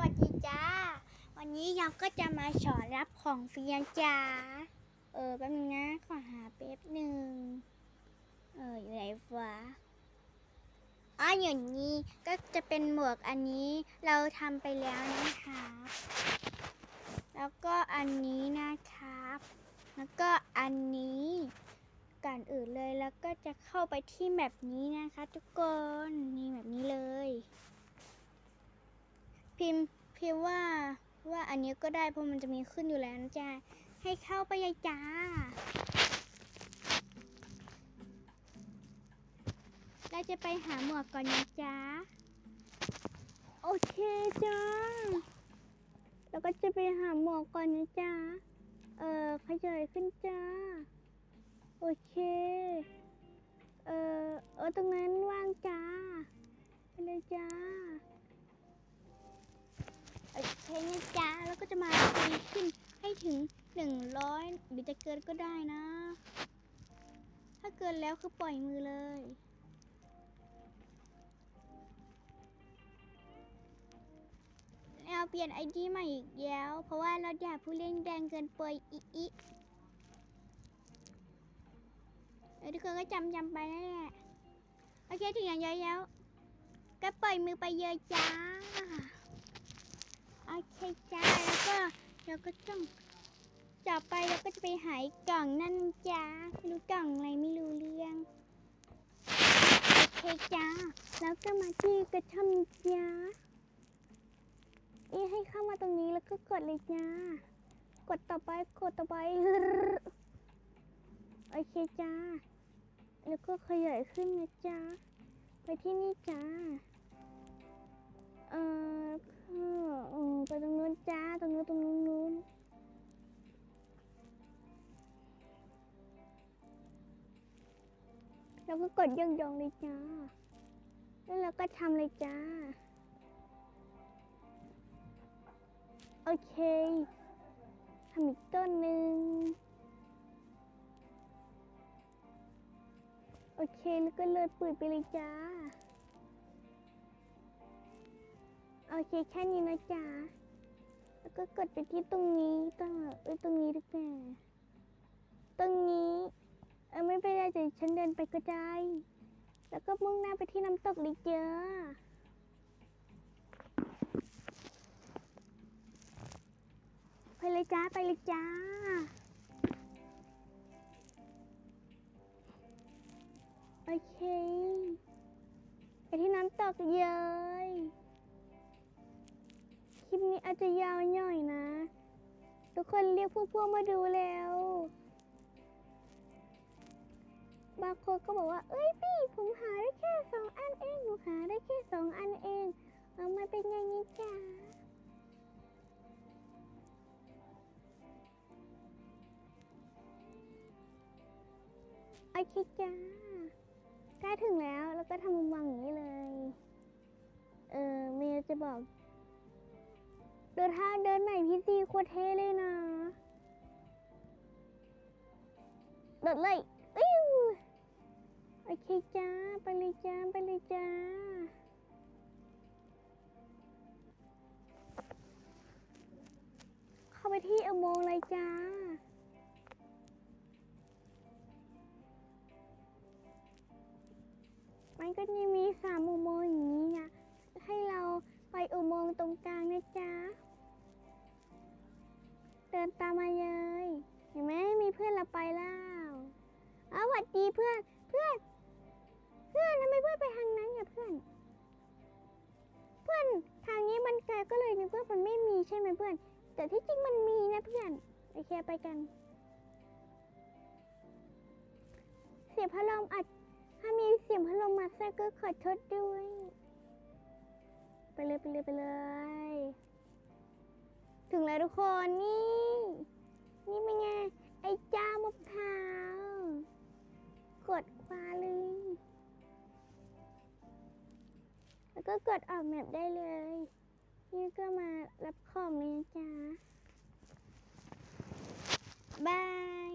วัสดีจ้า วันนี้ยังก็จะมาสอนรับของฟรีนะจ้า เออแป๊บนึงนะขอหาแป๊บหนึ่ง เอออยู่ไหนวะอ๋ออย่างนี้ก็จะเป็นหมวกอันนี้เราทำไปแล้วนะครับ แล้วก็อันนี้นะครับ แล้วก็อันนี้ก่อนอื่นเลยแล้วก็จะเข้าไปที่แบบนี้นะคะ ทุกคนนี่แบบนี้เลย พิมพ์พิมพ์ว่าว่า อันนี้ก็ได้เพราะมันจะมีขึ้นอยู่แล้วนะจ๊ะให้เข้าไปยายจ้าเราจะไปหาหมวกก่อนนะจ๊ะโอเคจ้าแล้วก็จะไปหาหมวกก่อนนะจ๊ะเออขยายขึ้นจ้าโอเค เออเออตรงนั้นว่างจ้าไปเลยจ้า โอเคนะจ๊ะแล้วก็จะมาตีขึ้นให้ถึง100หรือจะเกินก็ได้นะ ถ้าเกินแล้วคือปล่อยมือเลยเราเปลี่ยนไอดีใหม่อีกแล้ว เพราะว่าเราอยากผู้เล่นแดงเกินไปอีอีเออทุกคนก็จำจำไปนั่นแหละโอเคถึงอย่างเยอะแล้วก็ปล่อยมือไปเยอะจ้า เคจ้าแล้วก็เราก็ต้องต่อไปเราก็จะไปหายกล่องนั่นจ้าไม่รู้กล่องอะไรไม่รู้เรื่องโอเคจ้าแล้วก็มาที่กระท่อมจ้านี่ให้เข้ามาตรงนี้แล้วก็กดเลยจ้ากดต่อไปกดต่อไปโอเคจ้าแล้วก็ขยายขึ้นนะจ้าไปที่นี่จ้า แล้วก็กดย่องยองเลยจ้า แล้วเราก็ทำเลยจ้า โอเคทำอีกต้นหนึ่งโอเคแล้วก็เลยปืดไปเลยจ้า โอเคแค่นี้นะจ๊ะแล้วก็กดไปที่ตรงนี้ต่อเอ้ยตรงนี้ดีกว่าตรงนี้ ออไม่เป็นไรเดี๋ยวฉันเดินไปก็ได้ แล้วก็มุ่งหน้าไปที่น้ำตกเลยเจ้าไปเลยจ้าไปเลยจ้า โอเคไปที่น้ำตกเลยคลิปนี้อาจจะยาวหน่อยนะ ทุกคนเรียกพวกพวกมาดูแล้ว บางคนก็บอกว่า เอ้ยพี่ผมหาได้แค่สองอันเองหนูหาได้แค่สองอันเองเอามาเป็นอย่างนี้จ้าโอเคจ้าใกล้ถึงแล้วแล้วก็ทำมุมมองอย่างนี้เลย เออเมียจะบอกเดินทางเดินใหม่พี่ซีโคตรเท่เลยนะเดินเลยอิ้ว เคจ้า ไปเลยจ้า ไปเลยจ้า เข้าไปที่อุโมงเลยจ้ามันก็จะมีสามอุโมงค์อย่างนี้นะ ให้เราไปอุโมงค์ตรงกลางนะจ๊ะ เดินตามมาเลย เห็นไหมมีเพื่อนเราไปแล้วอ้าวสวัสดีเพื่อน ทำไมเพื่อนไปทางนั้นเนี่ยเพื่อน เพื่อนทางนี้มันไกลก็เลยนึกว่ามันไม่มีใช่ไหมเพื่อน แต่ที่จริงมันมีนะเพื่อนโอเคไปกัน เสียงพัดลมอัดถ้ามีเสียงพัดลมมาแทรกก็ขอโทษด้วย ไปเลยไปเลยไปเลย ถึงแล้วทุกคนนี่ ก็กดออกแมปได้เลย นี่ก็มารับของเลยนะจ๊ะบาย